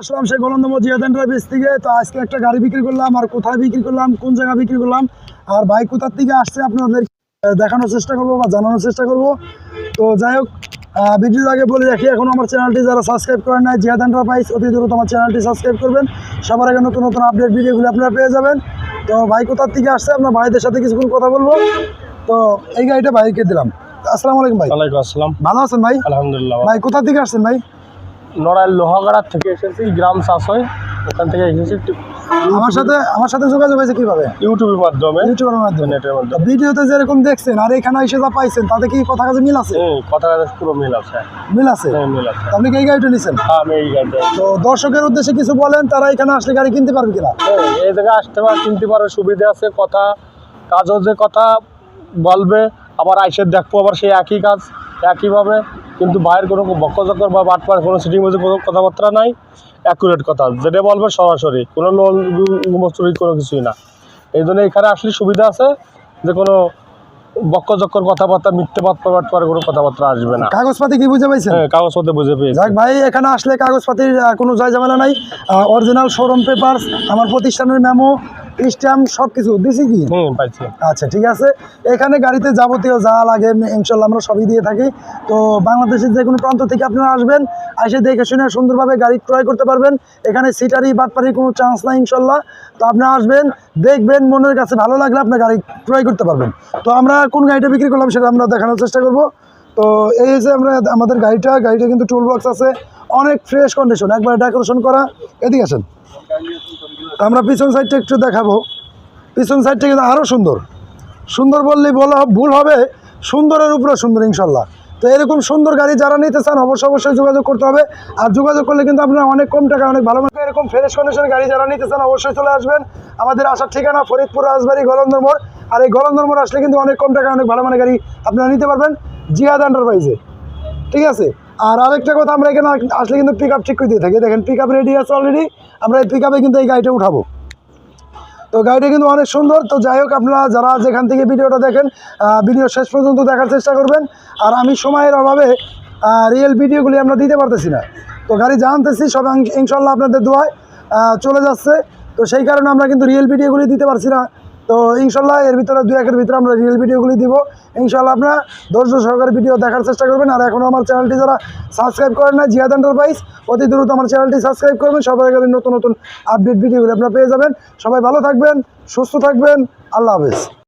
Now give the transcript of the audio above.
আসলাম সেই গোলন্দম জিয়াদ এন্টারপ্রাইজ থেকে। তো আজকে একটা গাড়ি বিক্রি করলাম আর কোথায় বিক্রি করলাম কোন জায়গায় বিক্রি করলাম আর ভাই কোথার থেকে আসছে আপনাদের দেখানোর চেষ্টা করব বা জানানোর চেষ্টা করব। তো যাই হোক ভিডিওর আগে বলে রাখি এখন আমার চ্যানেলটি যারা সাবস্ক্রাইব করেন নাই জিয়াদ এন্টারপ্রাইজ অতি দ্রুত আমার চ্যানেলটি সাবস্ক্রাইব করবেন। সবার আগে নতুন নতুন আপডেট ভিডিওগুলো আপনারা পেয়ে যাবেন। তো ভাই কোথার থেকে আসছে? আপনার ভাইদের সাথে কিছুক্ষণ কথা বলব। তো এই গাড়িটা ভাইকে দিলাম। আসসালামু আলাইকুম ভাই। ওয়ালাইকুম আসসালাম। ভালো আছেন ভাই? আলহামদুলিল্লাহ ভাই কোথা থেকে আসছেন ভাই? নড়াইল লোহাগাড়ার থেকে এসেছি গ্রাম শাসয় ওখান থেকে এসেছি আমার সাথে আমার সাথে যোগাযোগ হয়েছে কীভাবে? ইউটিউবের মাধ্যমে। ইউটিউবের মাধ্যমে। নেটের মাধ্যমে। ভিডিওতে যেরকম দেখছেন আর এখানে এসে যা পাইছেন তাতে কি কথা কাজে মিল আছে? কথা কথা পুরো মিল আছে। মিল আছে? হ্যাঁ মিল আছে। আপনি কি এই গাড়িটা নিছেন? হ্যাঁ আমি এই গাড়িটা তো দর্শকের উদ্দেশ্যে কিছু বলেন তারা এখানে আসলে গাড়ি কিনতে পারবে কিনা? হ্যাঁ এই জায়গায় আসতে পারে কিনতে পারে সুবিধা আছে কথা কাজও যে কথা বলবে আবার আইসে দেখব আবার সেই একই কাজ একইভাবে কিন্তু বাইরের কোনো বক্কচক্কর বা বাটপার কোনো সিটিং মধ্যে কোনো কথাবার্তা নাই অ্যাকুরেট কথা। যেটা বলবে সরাসরি কোনো লোন গুমস্তুরি কোনো কিছুই না। এই জন্য এখানে আসলে সুবিধা আছে যে কোনো বক্কচক্কর কথাবার্তা মিথ্যে বাদ বাটপার কোনো কথাবার্তা আসবে না। কাগজপাতি কি বুঝে পাইছেন? হ্যাঁ কাগজপত্রে বুঝে পেয়েছি। যাক ভাই এখানে আসলে কাগজপাতির কোনো জয় ঝামেলা নাই। অরিজিনাল শোরুম পেপারস আমার প্রতিষ্ঠানের মেমো স্ট্যাম্প সব কিছু দিছি কি আচ্ছা ঠিক আছে। এখানে গাড়িতে যাবতীয় যা লাগে ইনশাল্লাহ আমরা সবই দিয়ে থাকি। তো বাংলাদেশের যে কোনো প্রান্ত থেকে আপনারা আসবেন এসে দেখে শুনে সুন্দরভাবে গাড়ি ক্রয় করতে পারবেন। এখানে সিটারি বাটপারির কোনো চান্স নাই ইনশাল্লাহ। তো আপনি আসবেন দেখবেন মনের কাছে ভালো লাগলে আপনার গাড়ি ক্রয় করতে পারবেন। তো আমরা কোন গাড়িটা বিক্রি করলাম সেটা আমরা দেখানোর চেষ্টা করব। তো এই যে আমরা আমাদের গাড়িটা। গাড়িটা কিন্তু টুল বক্স আছে। অনেক ফ্রেশ কন্ডিশন একবার ডেকোরেশন করা। এদিকে আসেন। আমরা পিছন সাইডটা একটু দেখাবো। পিছন সাইডটা কিন্তু আরও সুন্দর। সুন্দর বললেই বলা ভুল হবে, সুন্দরের উপরে সুন্দর ইনশাল্লাহ। তো এরকম সুন্দর গাড়ি যারা নিতে চান, অবশ্যই অবশ্যই যোগাযোগ করতে হবে। আর যোগাযোগ করলে কিন্তু আপনার অনেক কম টাকা অনেক ভালো মতো এরকম ফ্রেশ কন্ডিশন গাড়ি যারা নিতে চান, অবশ্যই চলে আসবেন। আমাদের আসার ঠিকানা ফরিদপুর, রাজবাড়ি, গলন্দর মোড়। আর এই গলন্দর মোড় আসলে কিন্তু অনেক কম টাকা অনেক ভালো মানের গাড়ি আপনারা নিতে পারবেন জিহাদ এন্টারপ্রাইজে ঠিক আছে? আর আরেকটা কথা, আমরা এখানে আসলে কিন্তু পিক আপ ঠিক করে দিয়ে থাকি। দেখেন পিক আপ রেডি আছে অলরেডি আমরা এই পিক আপে কিন্তু এই গাড়িটা উঠাবো। তো গাড়িটা কিন্তু অনেক সুন্দর। তো যাই হোক, আপনারা যারা যেখান থেকে ভিডিওটা দেখেন ভিডিও শেষ পর্যন্ত দেখার চেষ্টা করবেন। আর আমি সময়ের অভাবে রিয়েল ভিডিওগুলি আমরা দিতে পারতেছি না। তো গাড়ি জানতেছি সব ইনশাল্লাহ আপনাদের দোয়ায় চলে যাচ্ছে। তো সেই কারণে আমরা কিন্তু রিয়েল ভিডিওগুলি দিতে পারছি না। তো ইনশাল্লাহ এর ভিতরে দু একের ভিতরে আমরা রিয়েল ভিডিওগুলি দিব। ইনশাল্লাহ আপনার ধৈর্য সহকারে ভিডিও দেখার চেষ্টা করবেন। আর এখনও আমার চ্যানেলটি যারা সাবস্ক্রাইব করেন না জিয়াদ এন্টারপ্রাইজ অতি দ্রুত আমার চ্যানেলটি সাবস্ক্রাইব করবেন। সবাই আগে নতুন নতুন আপডেট ভিডিওগুলি আপনারা পেয়ে যাবেন। সবাই ভালো থাকবেন, সুস্থ থাকবেন। আল্লাহ হাফেজ।